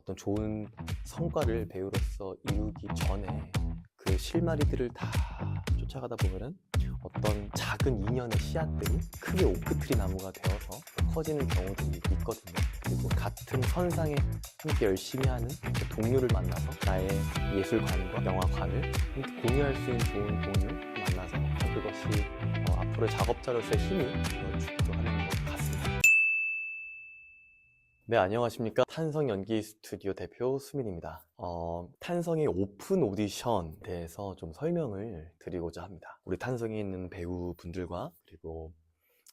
어떤 좋은 성과를 배우로서 이루기 전에 그 실마리들을 다 쫓아가다 보면은 어떤 작은 인연의 씨앗들이 크게 오크트리 나무가 되어서 커지는 경우들이 있거든요. 그리고 같은 선상에 함께 열심히 하는 그 동료를 만나서 나의 예술관과 영화관을 함께 공유할 수 있는 좋은 동료 만나서 그것이 어, 앞으로의 작업자로서의 힘이 되어주기도 하는 것 같습니다. 네, 안녕하십니까. 탄성 연기 스튜디오 대표 수민입니다. 어, 탄성의 오픈 오디션에 대해서 좀 설명을 드리고자 합니다. 우리 탄성에 있는 배우분들과 그리고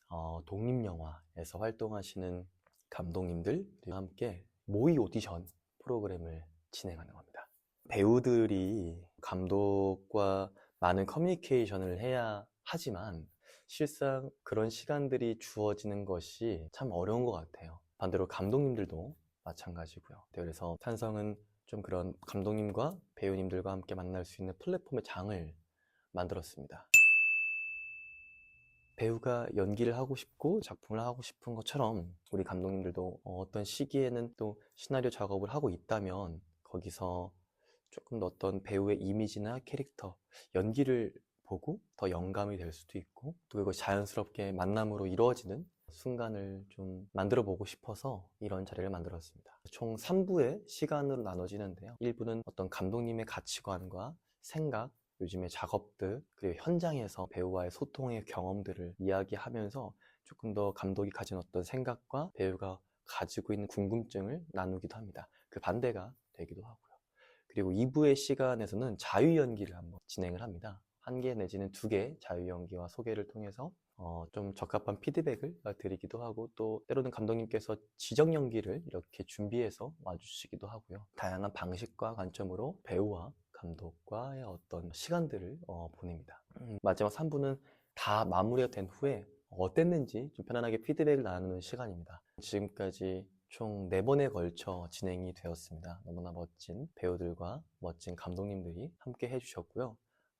어, 독립영화에서 활동하시는 감독님들과 함께 모의 오디션 프로그램을 진행하는 겁니다. 배우들이 감독과 많은 커뮤니케이션을 해야 하지만 실상 그런 시간들이 주어지는 것이 참 어려운 것 같아요. 반대로 감독님들도 마찬가지고요. 네, 그래서 탄성은 좀 그런 감독님과 배우님들과 함께 만날 수 있는 플랫폼의 장을 만들었습니다. 배우가 연기를 하고 싶고 작품을 하고 싶은 것처럼 우리 감독님들도 어떤 시기에는 또 시나리오 작업을 하고 있다면 거기서 조금 더 어떤 배우의 이미지나 캐릭터, 연기를 보고 더 영감이 될 수도 있고 또 그것이 자연스럽게 만남으로 이루어지는 순간을 좀 만들어 보고 싶어서 이런 자리를 만들었습니다. 총 3부의 시간으로 나눠지는데요. 1부는 어떤 감독님의 가치관과 생각, 요즘의 작업들, 그리고 현장에서 배우와의 소통의 경험들을 이야기하면서 조금 더 감독이 가진 어떤 생각과 배우가 가지고 있는 궁금증을 나누기도 합니다. 그 반대가 되기도 하고요. 그리고 2부의 시간에서는 자유 연기를 한번 진행을 합니다. 한 개 내지는 두 개 자유 연기와 소개를 통해서 어, 좀 적합한 피드백을 드리기도 하고 또 때로는 감독님께서 지정 연기를 이렇게 준비해서 와주시기도 하고요. 다양한 방식과 관점으로 배우와 감독과의 어떤 시간들을 어, 보냅니다. 음, 마지막 3부는 다 마무리가 된 후에 어땠는지 좀 편안하게 피드백을 나누는 시간입니다. 지금까지 총 4번에 걸쳐 진행이 되었습니다. 너무나 멋진 배우들과 멋진 감독님들이 함께 해주셨고요.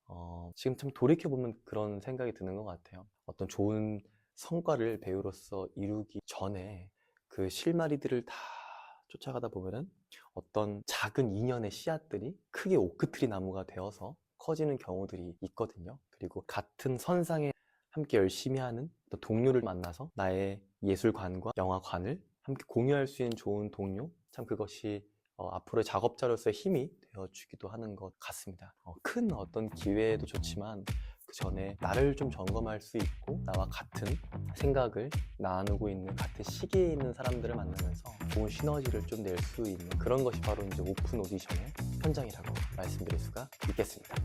어, 지금 참 돌이켜보면 그런 생각이 드는 것 같아요. 어떤 좋은 성과를 배우로서 이루기 전에 그 실마리들을 다 쫓아가다 보면은 어떤 작은 인연의 씨앗들이 크게 오크트리 나무가 되어서 커지는 경우들이 있거든요. 그리고 같은 선상에 함께 열심히 하는 또 동료를 만나서 나의 예술관과 영화관을 함께 공유할 수 있는 좋은 동료, 참 그것이 어, 앞으로의 작업자로서의 힘이 되어주기도 하는 것 같습니다. 어, 큰 어떤 기회도 좋지만 그 전에 나를 좀 점검할 수 있고 나와 같은 생각을 나누고 있는 같은 시기에 있는 사람들을 만나면서 좋은 시너지를 좀 낼 수 있는 그런 것이 바로 이제 오픈 오디션의 현장이라고 말씀드릴 수가 있겠습니다.